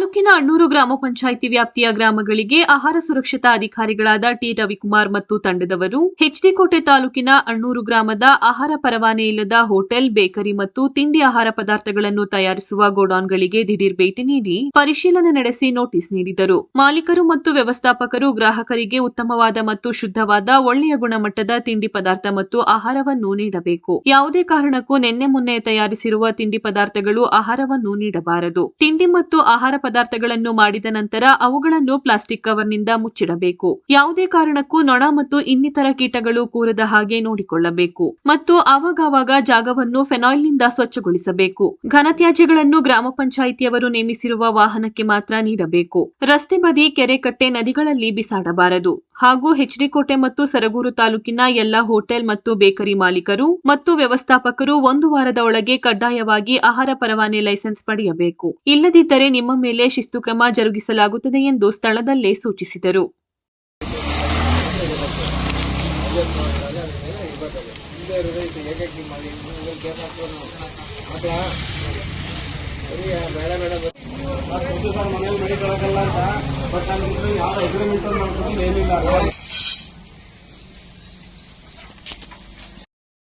ತಾಲೂಕಿನ ಅಣ್ಣೂರು ಗ್ರಾಮ ಪಂಚಾಯಿತಿ ವ್ಯಾಪ್ತಿಯ ಗ್ರಾಮಗಳಿಗೆ ಆಹಾರ ಸುರಕ್ಷತಾ ಅಧಿಕಾರಿಗಳಾದ ಟಿ. ರವಿಕುಮಾರ್ ಮತ್ತು ತಂಡದವರು ಹೆಚ್ಡಿಕೋಟೆ ತಾಲೂಕಿನ ಅಣ್ಣೂರು ಗ್ರಾಮದ ಆಹಾರ ಪರವಾನೆ ಇಲ್ಲದ ಹೋಟೆಲ್, ಬೇಕರಿ ಮತ್ತು ತಿಂಡಿ ಆಹಾರ ಪದಾರ್ಥಗಳನ್ನು ತಯಾರಿಸುವ ಗೋಡೌನ್ಗಳಿಗೆ ದಿಢೀರ್ ಭೇಟಿ ನೀಡಿ ಪರಿಶೀಲನೆ ನಡೆಸಿ ನೋಟಿಸ್ ನೀಡಿದರು. ಮಾಲೀಕರು ಮತ್ತು ವ್ಯವಸ್ಥಾಪಕರು ಗ್ರಾಹಕರಿಗೆ ಉತ್ತಮವಾದ ಮತ್ತು ಶುದ್ಧವಾದ ಒಳ್ಳೆಯ ಗುಣಮಟ್ಟದ ತಿಂಡಿ ಪದಾರ್ಥ ಮತ್ತು ಆಹಾರವನ್ನು ನೀಡಬೇಕು. ಯಾವುದೇ ಕಾರಣಕ್ಕೂ ನಿನ್ನೆ ಮೊನ್ನೆ ತಯಾರಿಸಿರುವ ತಿಂಡಿ ಪದಾರ್ಥಗಳು ಆಹಾರವನ್ನು ನೀಡಬಾರದು. ತಿಂಡಿ ಮತ್ತು ಆಹಾರ ಪದಾರ್ಥಗಳನ್ನು ಮಾಡಿದ ನಂತರ ಅವುಗಳನ್ನು ಪ್ಲಾಸ್ಟಿಕ್ ಕವರ್ನಿಂದ ಮುಚ್ಚಿಡಬೇಕು. ಯಾವುದೇ ಕಾರಣಕ್ಕೂ ನೊಣ ಮತ್ತು ಇನ್ನಿತರ ಕೀಟಗಳು ಕೂರದ ಹಾಗೆ ನೋಡಿಕೊಳ್ಳಬೇಕು ಮತ್ತು ಆವಾಗವಾಗ ಜಾಗವನ್ನು ಫೆನಾಯಿಲ್ನಿಂದ ಸ್ವಚ್ಛಗೊಳಿಸಬೇಕು. ಘನತ್ಯಾಜ್ಯಗಳನ್ನು ಗ್ರಾಮ ಪಂಚಾಯಿತಿಯವರು ನೇಮಿಸಿರುವ ವಾಹನಕ್ಕೆ ಮಾತ್ರ ನೀಡಬೇಕು. ರಸ್ತೆ ಬದಿ, ಕೆರೆ ಕಟ್ಟೆ ನದಿಗಳಲ್ಲಿ ಬಿಸಾಡಬಾರದು. ಹಾಗೂ ಹೆಚ್ಡಿಕೋಟೆ ಮತ್ತು ಸರಗೂರು ತಾಲೂಕಿನ ಎಲ್ಲ ಹೋಟೆಲ್ ಮತ್ತು ಬೇಕರಿ ಮಾಲೀಕರು ಮತ್ತು ವ್ಯವಸ್ಥಾಪಕರು ಒಂದು ವಾರದ ಒಳಗೆ ಕಡ್ಡಾಯವಾಗಿ ಆಹಾರ ಪರವಾನೆ ಲೈಸೆನ್ಸ್ ಪಡೆಯಬೇಕು. ಇಲ್ಲದಿದ್ದರೆ ನಿಮ್ಮ ಮೇಲೆ ಶಿಸ್ತು ಕ್ರಮ ಜರುಗಿಸಲಾಗುತ್ತದೆ ಎಂದು ಸ್ಥಳದಲ್ಲೇ ಸೂಚಿಸಿದರು.